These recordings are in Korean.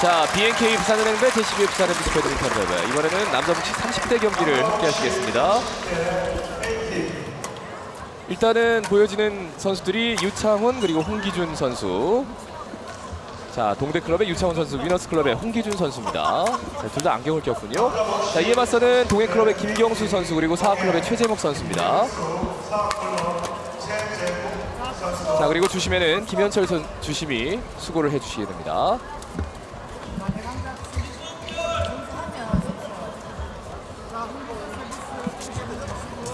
자, BNK 부산은행 대 JCB 부산 MBC 배드민턴 대회. 이번에는 남자 복식 30대 경기를 함께 하시겠습니다. 일단은 보여지는 선수들이 유창훈 그리고 홍기준 선수. 자, 동대클럽의 유창훈 선수, 위너스클럽의 홍기준 선수입니다. 둘 다 안경을 꼈군요. 자, 이에 맞서는 동해클럽의 김경수 선수 그리고 사하클럽의 최재목 선수입니다. 자, 그리고 주심에는 김현철 선 주심이 수고를 해주시게 됩니다.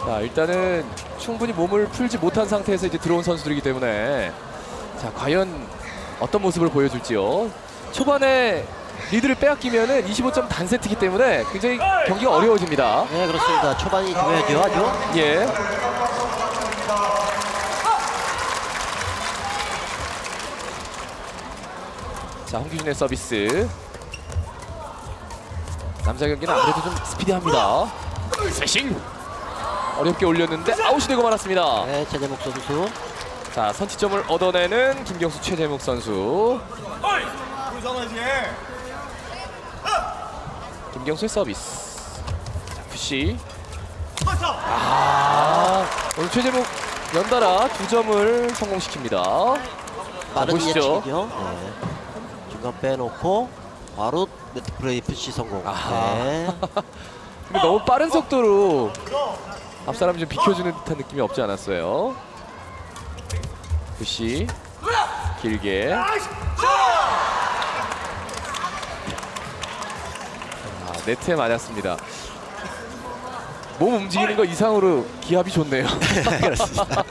자 일단은 충분히 몸을 풀지 못한 상태에서 이제 들어온 선수들이기 때문에 자 과연 어떤 모습을 보여줄지요. 초반에 리드를 빼앗기면은 25점 단 세트이기 때문에 굉장히 경기가 어려워집니다. 네 그렇습니다. 초반이 중요하죠 아주. 예. 자 홍기준의 서비스. 남자 경기는 아무래도 좀 스피디합니다. 세싱 어렵게 올렸는데 아웃이 되고 말았습니다. 네 최재목 선수. 자 선취점을 얻어내는 김경수 최재목 선수. 김경수의 서비스. 자 푸시. 아 오늘 최재목 연달아 두 점을 성공시킵니다. 빠른 보시죠. 예측이요. 네. 중간 빼놓고 바로 네트 플레이 푸시 성공. 아하. 네. 근데 너무 빠른 속도로 앞 사람이 좀 비켜주는 듯한 느낌이 없지 않았어요. 푸시 길게. 아, 네트에 맞았습니다. 몸 움직이는 거 이상으로 기압이 좋네요. 그렇습니다.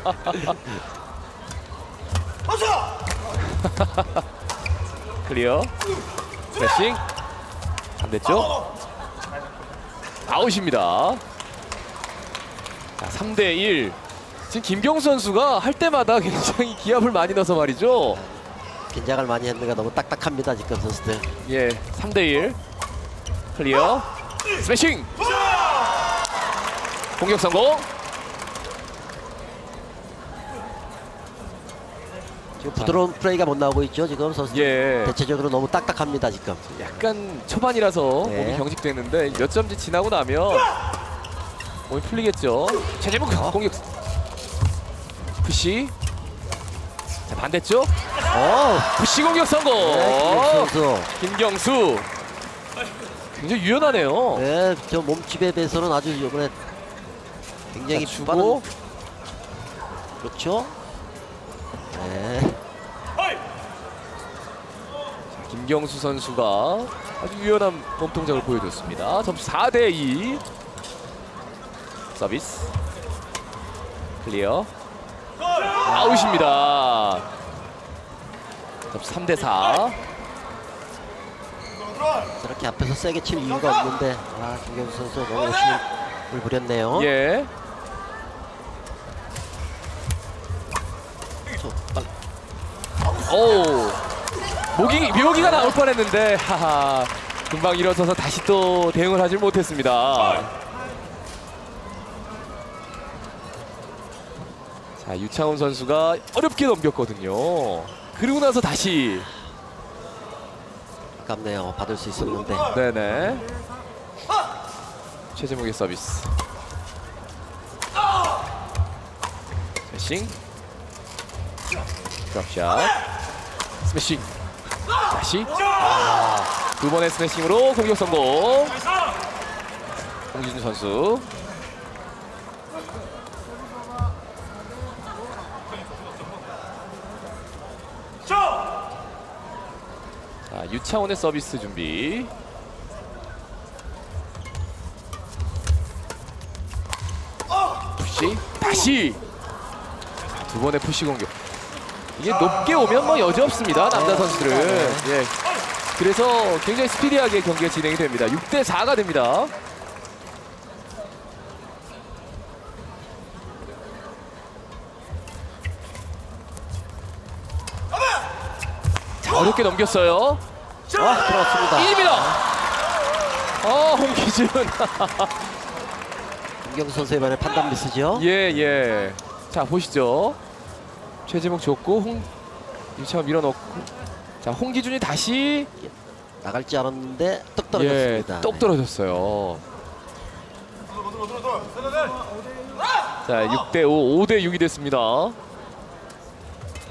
클리어. 스매싱. 안 됐죠? 아웃입니다. 자, 3대 1. 지금 김경수 선수가 할 때마다 굉장히 기압을 많이 넣어서 말이죠. 긴장을 많이 했는가 너무 딱딱합니다 지금 선수들. 예, 3대 1. 클리어. 스매싱. 공격 성공. 지금 부드러운 플레이가 못 나오고 있죠 지금 선수들. 예. 대체적으로 너무 딱딱합니다 지금. 약간 초반이라서 네. 몸이 경직됐는데 몇 점지 지나고 나면 몸이 풀리겠죠. 최재목 공격 푸시. 자 반대쪽 어. 푸시 공격 성공. 네, 김경수. 굉장히 유연하네요. 네, 저 몸집에 비해서는 아주 이번에 굉장히 자, 주고 빠른 그렇죠. 네, 김경수 선수가 아주 유연한 몸동작을 보여줬습니다. 점수 4대 2. 서비스. 클리어. 아웃입니다. 점수 3대 4. 저렇게 앞에서 세게 칠 이유가 없는데 아 김경수 선수 너무 욕심을 부렸네요. 예. 오. 모기 묘기가 나올 뻔했는데 하하. 금방 일어서서 다시 또 대응을 하지 못했습니다. 자 유창훈 선수가 어렵게 넘겼거든요. 그리고 나서 다시 아깝네요. 받을 수 있었는데. 네네. 최재목의 서비스. 스매싱. 드랍샷. 스매싱. 다시. 아, 두 번의 스매싱으로 공격 성공. 홍기준 선수. 자, 유창훈의 서비스 준비. 푸시 다시. 자, 두 번의 푸시 공격. 이게 높게 오면 뭐 여지 없습니다 남자 선수들은. 예. 그래서 굉장히 스피디하게 경기가 진행이 됩니다. 6대 4가 됩니다. 자 어렵게 넘겼어요 와 들어왔습니다. 1입니다 어 홍기준 김경수 선수 이번에 판단 미스죠. 예, 예. 자, 보시죠. 최재목 줬고 홍 유창 밀어넣고 자, 홍기준이 다시 나갈지 않았는데 떡 예, 떨어졌습니다. 똑 떨어졌어요. 자, 6대 5, 5대 6이 됐습니다.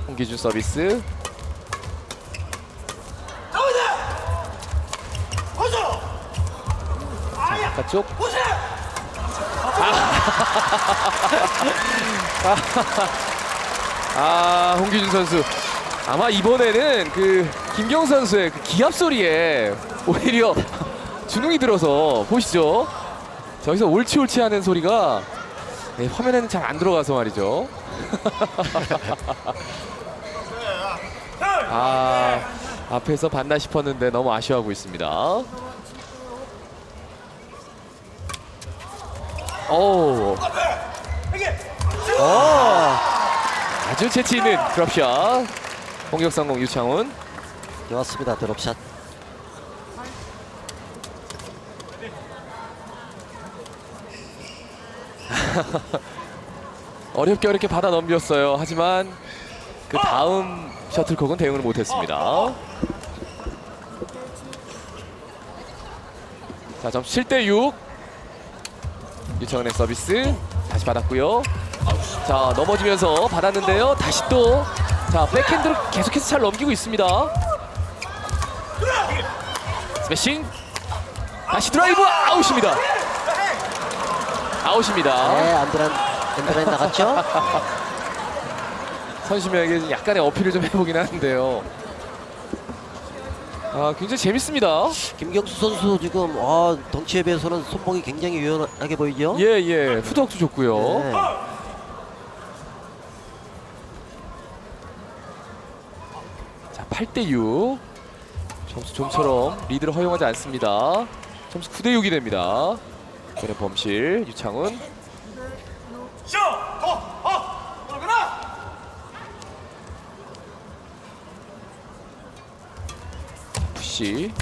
홍기준 서비스. 바깥쪽. 아, 아, 홍기준 선수. 아마 이번에는 그 김경 선수의 그 기합 소리에 오히려 주눅이 들어서 보시죠. 저기서 옳지 옳지 하는 소리가 네, 화면에는 잘 안 들어가서 말이죠. 아 앞에서 봤나 싶었는데 너무 아쉬워하고 있습니다. 오 어, 아주 재치 있는 드롭샷 공격 성공 유창훈. 좋았습니다. 드롭샷. 어렵게 어렵게 받아 넘겼어요. 하지만 그 다음 셔틀콕은 대응을 못했습니다. 자 점수 7대 6. 유창은의 서비스 다시 받았고요. 자 넘어지면서 받았는데요. 다시 또 자 백핸드로 계속해서 잘 넘기고 있습니다. 스매싱 다시 드라이브 아웃입니다. 아웃입니다. 네, 안드란 안드란 나갔죠? 선심에게 약간의 어필을 좀 해보긴 하는데요. 아 굉장히 재밌습니다. 김경수 선수 지금 아, 덩치에 비해서는 손목이 굉장히 유연하게 보이죠? 예예 푸드웍도 좋고요. 네. 자 8대 6 점수 좀처럼 리드를 허용하지 않습니다. 점수 9대 6이 됩니다. 그래 범실 유창훈 푸시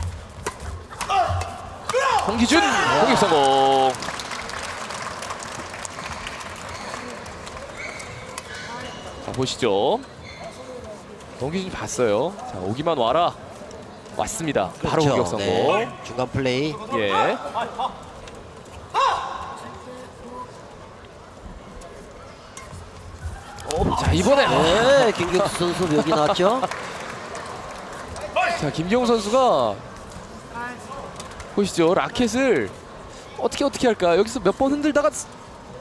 홍기준 공격 성공. 자 보시죠. 홍기준 봤어요. 자 오기만 와라. 왔습니다. 바로 그렇죠. 공격 성공. 네, 중간 플레이. 예. 자 이번에 네, 김경수 선수 여기 나왔죠? 자 김경호 선수가 보시죠 라켓을 어떻게 어떻게 할까 여기서 몇 번 흔들다가 쓱-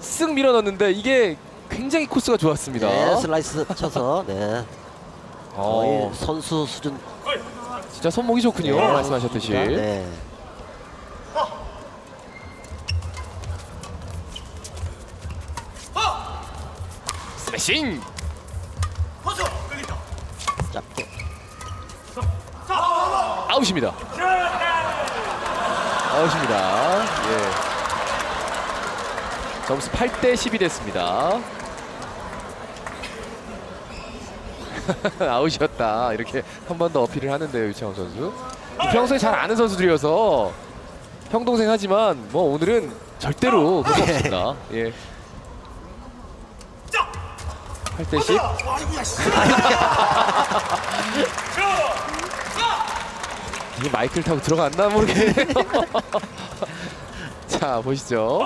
쓱 밀어넣는데 이게 굉장히 코스가 좋았습니다. 네, 슬라이스 쳐서 네, 거의 어, 선수 수준. 진짜 손목이 좋군요. 네, 말씀하셨듯이. 네. 스매싱. 짧게. 아웃입니다. 아웃입니다. 예. 점수 8대 10이 됐습니다. 아웃이었다. 이렇게 한 번 더 어필을 하는데요, 유창훈 선수. 평소에 잘 아는 선수들이어서 형 동생 하지만 뭐 오늘은 절대로 그거 없습니다. 예. 8대 10. 이게 마이크를 타고 들어갔나 모르겠네요. 자 보시죠.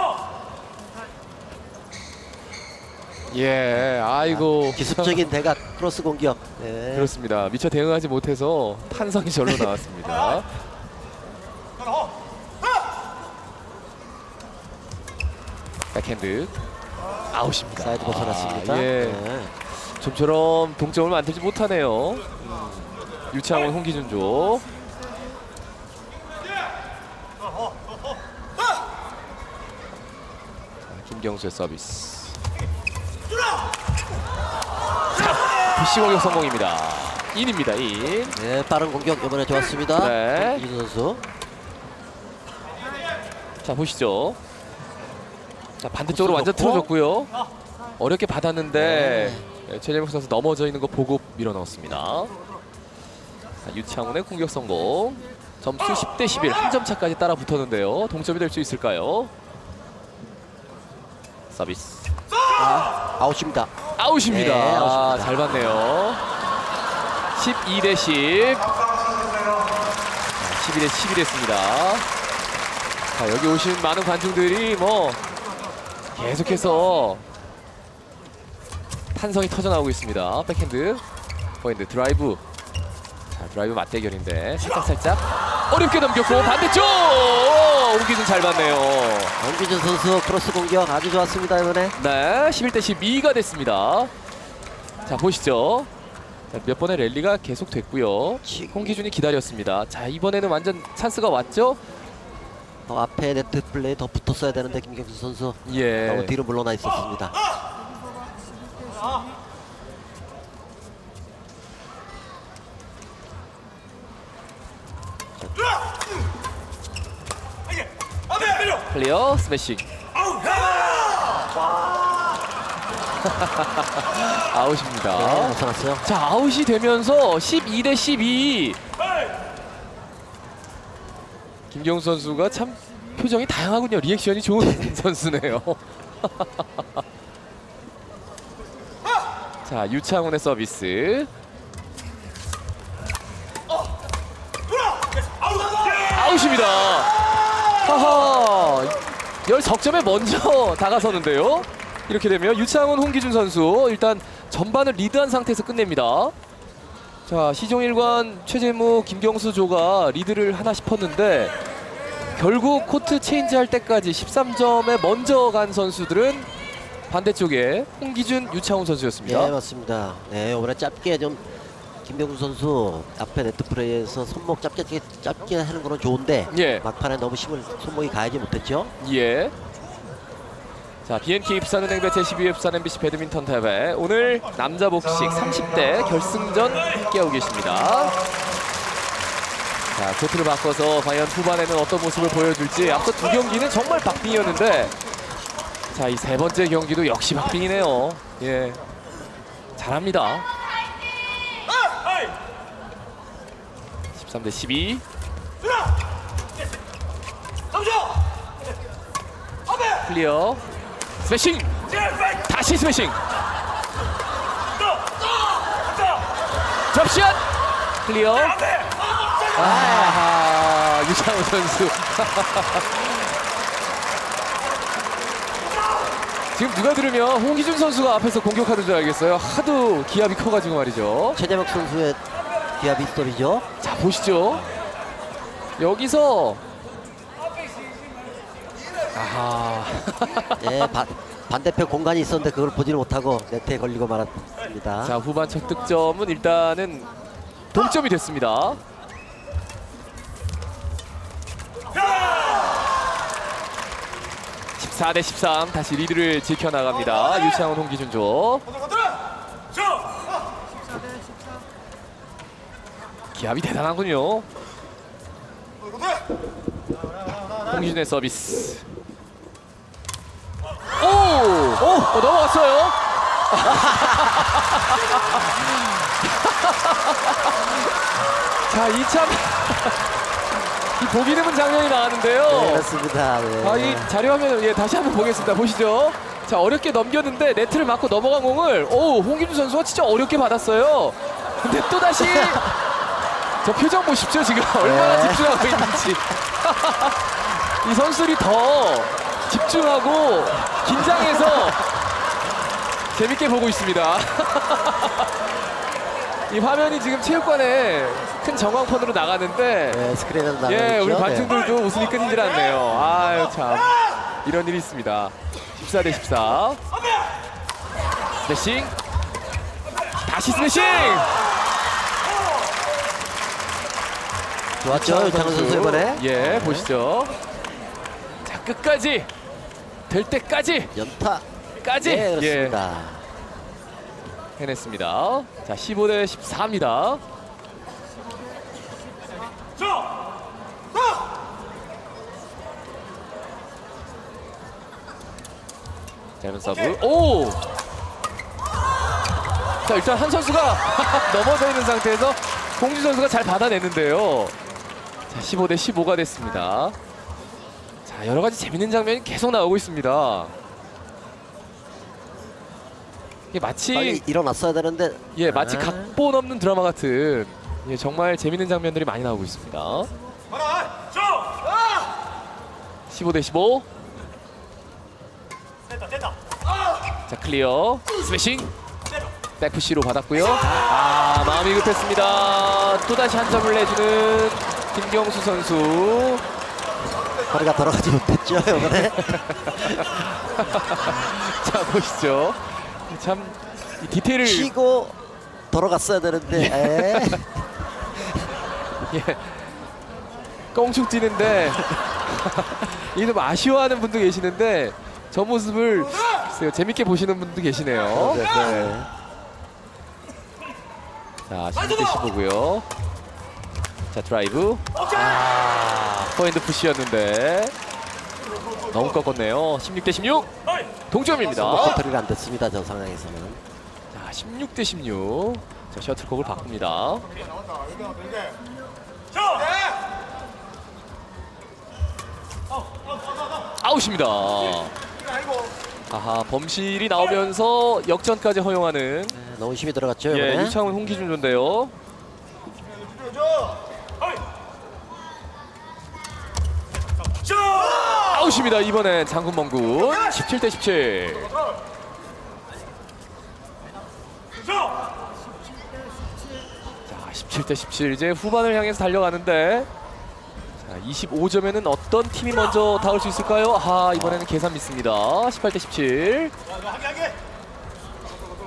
예, 아이고 기습적인 대각 크로스 공격. 네. 그렇습니다. 미처 대응하지 못해서 탄성이 절로 나왔습니다. 백핸드 아웃입니다. 사이드 벗어났습니다. 아, 예, 네. 좀처럼 동점을 만들지 못하네요. 유창훈, 홍기준 조. 자, 김경수의 서비스. 자, 부시 공격 성공입니다. 인입니다. 인. 네, 빠른 공격 이번에 좋았습니다. 네. 이준 선수. 자 보시죠. 자 반대쪽으로 완전 좋고. 틀어줬고요. 어렵게 받았는데 예, 최재목 선수 넘어져 있는 거 보고 밀어 넣었습니다. 자, 유창훈의 공격 성공. 점수 10 대 11, 한 점 차까지 따라 붙었는데요. 동점이 될 수 있을까요? 서비스. 아, 아웃입니다. 아웃입니다. 네, 아웃입니다. 아, 잘 봤네요. 12 대 10. 자, 12 대 10이 됐습니다. 자, 여기 오신 많은 관중들이 뭐 계속해서 탄성이 터져나오고 있습니다. 백핸드, 포인트, 드라이브. 자, 드라이브 맞대결인데 살짝 살짝 어렵게 넘겼고 반대쪽 오기준 잘 봤네요. 원기준 선수 크로스 공격 아주 좋았습니다 이번에. 네, 11대 12가 됐습니다. 자, 보시죠. 자, 몇 번의 랠리가 계속 됐고요. 치- 홍기준이 기다렸습니다. 자, 이번에는 완전 찬스가 왔죠? 더 앞에 네트 플레이 더 붙었어야 되는데 김경수 선수 예. 너무 뒤로 물러나 있었습니다. 클리어 스매싱. 아웃입니다. 네, 벗어났어요. 자, 아웃이 되면서 12 대 12. 김경수 선수가 참 표정이 다양하군요. 리액션이 좋은 선수네요. 자, 유창훈의 서비스. 아웃입니다. 하하. 열 석점에 먼저 다가서는데요. 이렇게 되면 유창훈, 홍기준 선수 일단 전반을 리드한 상태에서 끝냅니다. 자 시종일관, 최재무, 김경수 조가 리드를 하나 싶었는데 결국 코트 체인지할 때까지 13점에 먼저 간 선수들은 반대쪽에 홍기준, 유창훈 선수였습니다. 예 맞습니다. 네 이번에 짧게 좀 김경수 선수 앞에 네트 플레이에서 손목 짧게 짧게 하는 거는 좋은데 예. 막판에 너무 힘을 손목이 가하지 못했죠. 예. 자, BNK 부산은행 배 제12회 부산 MBC 배드민턴 대회 오늘 남자 복식 30대 결승전 함께하고 계십니다. 자, 코트를 바꿔서 과연 후반에는 어떤 모습을 보여줄지 앞서 두 경기는 정말 박빙이었는데 자, 이 세 번째 경기도 역시 박빙이네요. 예. 잘합니다. 13대 12. 클리어. 스매싱. 다시 스매싱. 접샷. 클리어. 아하, 유창훈 선수. 지금 누가 들으면 홍기준 선수가 앞에서 공격하는 줄 알겠어요. 하도 기압이 커가지고 말이죠. 최재박 선수의 기아 빗소리죠. 자 보시죠. 여기서 아하 예 바, 반대편 공간이 있었는데 그걸 보지를 못하고 네트에 걸리고 말았습니다. 자 후반 첫 득점은 일단은 동점이 됐습니다. (14 대 13) 다시 리드를 지켜나갑니다 유창훈 홍기준조 기압이 대단하군요 홍기준의 서비스 오! 오! 어, 넘어갔어요 자, 이참 이 보기 드문 장면이 나왔는데요. 네 그렇습니다. 네. 아, 이 자료 화면 예, 다시 한번 보겠습니다. 보시죠. 자, 어렵게 넘겼는데 네트를 맞고 넘어간 공을 오, 홍김주 선수가 진짜 어렵게 받았어요. 근데 또 다시 저 표정 보십시오. 지금 얼마나 네. 집중하고 있는지. 이 선수들이 더 집중하고 긴장해서 재밌게 보고 있습니다. 이 화면이 지금 체육관에 큰 정황폰으로 나가는데 네, 스크린에서 나가고 예, 우리 있죠. 관중들도 웃음이 끊이질 않네요. 아유 참 이런 일이 있습니다. 14 대 14. 스매싱. 다시 스매싱. 좋았죠 유창훈 선수 이번에 예, 보시죠. 자 끝까지 될 때까지 연타. 까지 네 예, 그렇습니다. 해냈습니다. 자 15 대 14입니다. 짧은 서브. 오! 자 일단 한 선수가 넘어져 있는 상태에서 공주 선수가 잘 받아내는데요. 자 15 대 15가 됐습니다. 자 여러 가지 재밌는 장면이 계속 나오고 있습니다. 이게 마치 빨리 일어났어야 되는데 예 마치 아. 각본 없는 드라마 같은 예, 정말 재밌는 장면들이 많이 나오고 있습니다. 15 대 15. 자 클리어 스매싱 백푸시로 받았고요. 아 마음이 급했습니다. 또 다시 한 점을 내주는 김경수 선수. 허리가 돌아가지 못했죠 이번에. 자 보시죠. 참이 디테일을 치고 돌아갔어야 되는데. 에. 예. 껑충 뛰는데 이게 좀 아쉬워하는 분도 계시는데 저 모습을 글쎄요, 재밌게 보시는 분도 계시네요. 네, 네. 자, 16대 15고요. 자, 드라이브. 아, 포핸드 푸시였는데 너무 꺾었네요. 16 대 16. 동점입니다. 컨트롤이 안 됐습니다 저 상황에서는. 자, 16 대 16. 자, 셔틀콕을 바꿉니다. 아웃입니다. 아하, 범실이 나오면서 역전까지 허용하는 네, 너무 힘이 들어갔죠 예, 이번에. 유창훈 홍기준 조인데요. 아웃입니다. 이번엔 장군 멍군 17대 17. 자, 17대 17 이제 후반을 향해서 달려가는데 자, 25점에는 어떤 팀이 먼저 닿을 수 있을까요? 아, 이번에는 계산 믿습니다. 18대 17.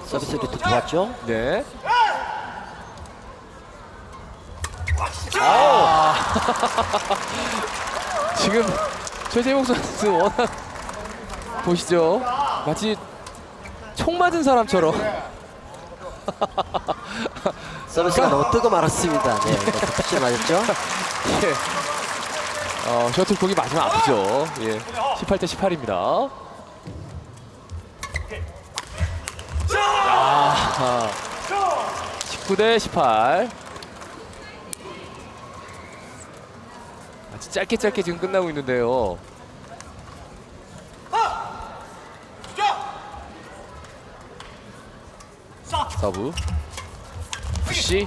서비스 리트 좋았죠. 네. 아. 지금 최재용 선수 워낙 보시죠. 마치 총 맞은 사람처럼 서비스가 너무 뜨고 말았습니다. 네, 푸시 맞았죠. 예. 어, 셔틀콕이 맞으면 아프죠. 예. 18대 18입니다. 아, 19대 18. 아주 짧게 짧게 지금 끝나고 있는데요. 서브. 푸시.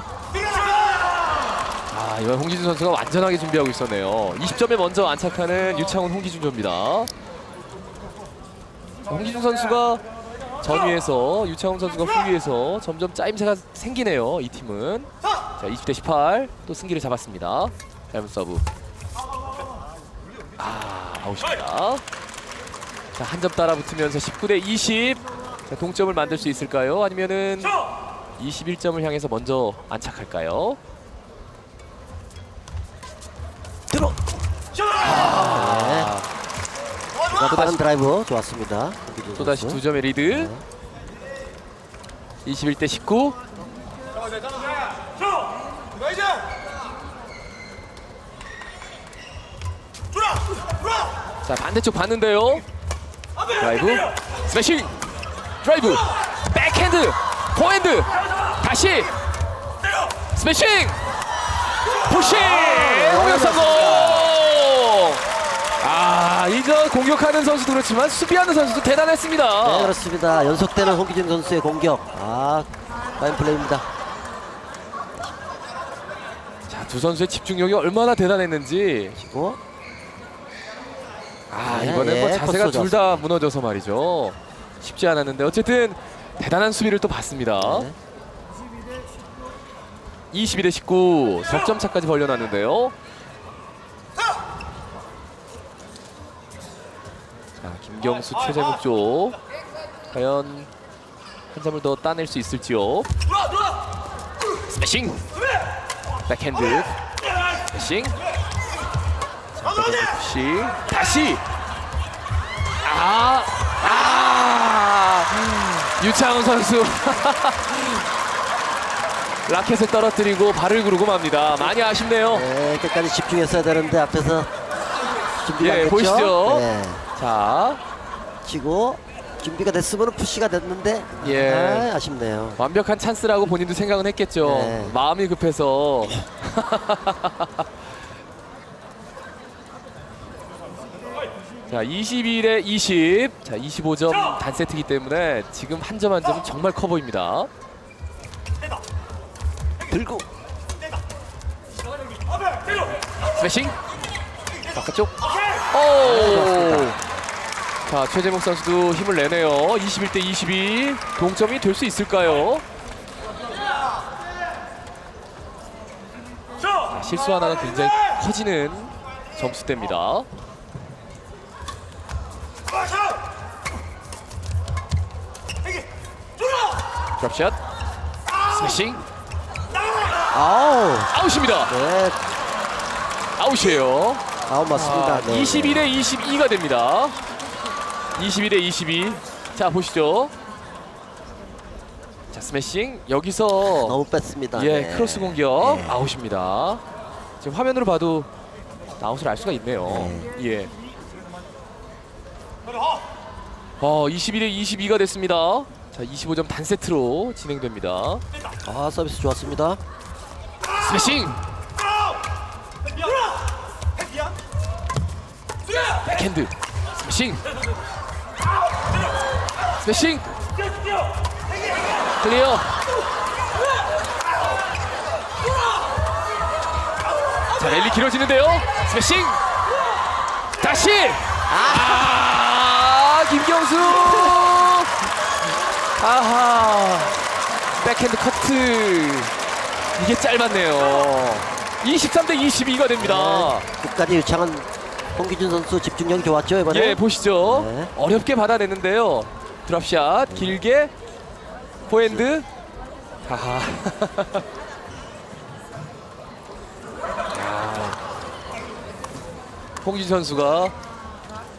아 이번 홍기준 선수가 완전하게 준비하고 있었네요. 20점에 먼저 안착하는 유창훈 홍기준 조입니다. 홍기준 선수가 전위에서 유창훈 선수가 후위에서 점점 짜임새가 생기네요. 이 팀은 자 20대 18 또 승기를 잡았습니다. 짧은 서브. 아 아웃입니다. 자 한 점 따라 붙으면서 19대 20. 자, 동점을 만들 수 있을까요? 아니면은 21점을 향해서 먼저 안착할까요? 들어. 네. 자, 또 빠른 다시 드라이브 좋았습니다. 또 다시 두 점의 리드. 21대 19. 자 반대쪽 봤는데요. 드라이브, 스매싱, 드라이브, 백핸드, 포핸드, 다시 스매싱, 푸시, 공격 성공. 아 이거 공격하는 선수도 그렇지만 수비하는 선수도 대단했습니다. 네 그렇습니다. 연속되는 홍기준 선수의 공격. 아 파인 플레이입니다. 자, 두 선수의 집중력이 얼마나 대단했는지. 그리고 아, 네, 이번엔 뭐 예, 자세가 둘 다 무너져서 말이죠. 쉽지 않았는데 어쨌든 대단한 수비를 또 봤습니다. 네. 22 대 19 석점 차까지 벌려놨는데요. 자, 김경수 최재국 쪽 과연 한 점을 더 따낼 수 있을지요. 스매싱 백핸드 스매싱 푸시 다시 아, 아, 유창훈 선수 라켓을 떨어뜨리고 발을 구르고 맙니다. 많이 아쉽네요. 네, 끝까지 집중했어야 되는데 앞에서 준비가 예, 안 됐죠. 보이시죠? 네, 자, 치고 준비가 됐으면 푸시가 됐는데 예. 아, 아쉽네요. 완벽한 찬스라고 본인도 생각은 했겠죠. 네. 마음이 급해서. 자, 21에 20. 자, 25점 단세트이기 때문에 지금 한 점 한 점은 정말 커 보입니다. 들고 스매싱. 바깥쪽. 오! 자, 최재목 선수도 힘을 내네요. 21대 22. 동점이 될 수 있을까요? 자, 실수 하나가 굉장히 커지는 점수대입니다. 드랍샷. 스매싱. 아우, 아웃입니다. 네, 아웃이에요. 아우 맞습니다. 아, 네. 21대 22가 됩니다. 22대 22. 자 보시죠. 자 스매싱 여기서 너무 뺐습니다. 예 네. 크로스 공격 네. 아웃입니다. 지금 화면으로 봐도 아웃을 알 수가 있네요. 예. 어 21대 22가 됐습니다. 자 25점 단 세트로 진행됩니다. 아 서비스 좋았습니다. 스매싱! 백핸드 스매싱! 스매싱! 클리어! 자 랠리 길어지는데요. 스매싱! 다시! 아 김경수 아하 백핸드 커트 이게 짧았네요 23 대 22가 됩니다 네, 끝까지 유창한 홍기준 선수 집중력이 좋았죠 이번에. 예 보시죠 네. 어렵게 받아냈는데요 드랍샷 길게 포핸드 하하 야. 홍진 선수가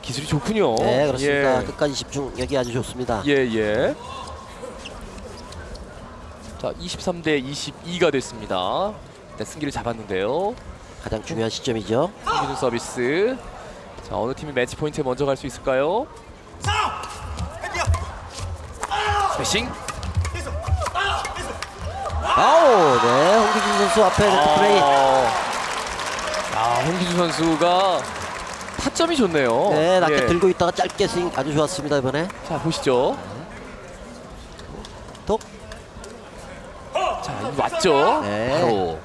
기술이 좋군요 네, 그렇습니다. 예. 끝까지 집중력이 아주 좋습니다. 예, 예. 자, 23대 22가 됐습니다. 일단 승기를 잡았는데요. 가장 중요한 시점이죠. 홍기준 서비스. 자, 어느 팀이 매치 포인트에 먼저 갈 수 있을까요? 스매싱. 아우, 네, 홍기준 선수 앞에 네트 플레이. 아, 홍기준 선수가 타점이 좋네요. 네, 라켓 예. 들고 있다가 짧게 스윙 아주 좋았습니다 이번에. 자, 보시죠. 맞죠? 네. 바로.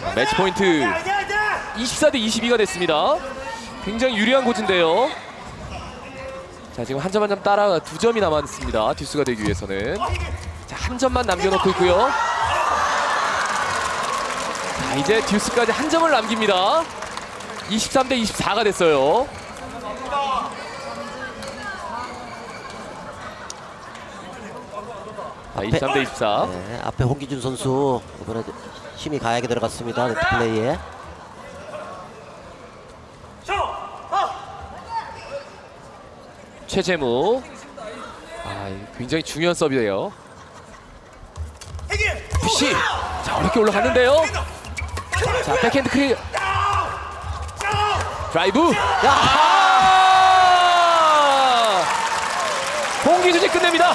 자, 매치 포인트 24 대 22가 됐습니다. 굉장히 유리한 고지인데요. 자, 지금 한 점 한 점 따라 두 점이 남았습니다. 듀스가 되기 위해서는. 자, 한 점만 남겨놓고 있고요. 자, 이제 듀스까지 한 점을 남깁니다. 23 대 24가 됐어요. 자, 23 대 24. 네, 앞에 홍기준 선수 이번에 힘이 가하게 들어갔습니다 네트 플레이에. 최재무. 아, 굉장히 중요한 서브예요. 푸시. 자, 어렵게 올라갔는데요. 자, 백핸드 크리. 드라이브. 아! 홍기준이 끝냅니다.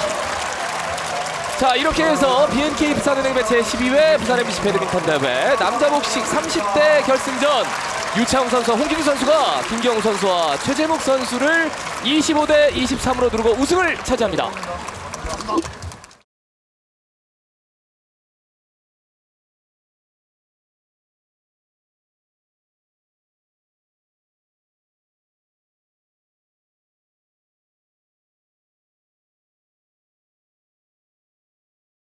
자, 이렇게 해서 BNK 부산은행 매체 12회 부산 MBC 배드민턴 대회 남자 복식 30대 결승전 유창훈 선수와 홍기준 선수가 김경우 선수와 최재목 선수를 25대 23으로 누르고 우승을 차지합니다.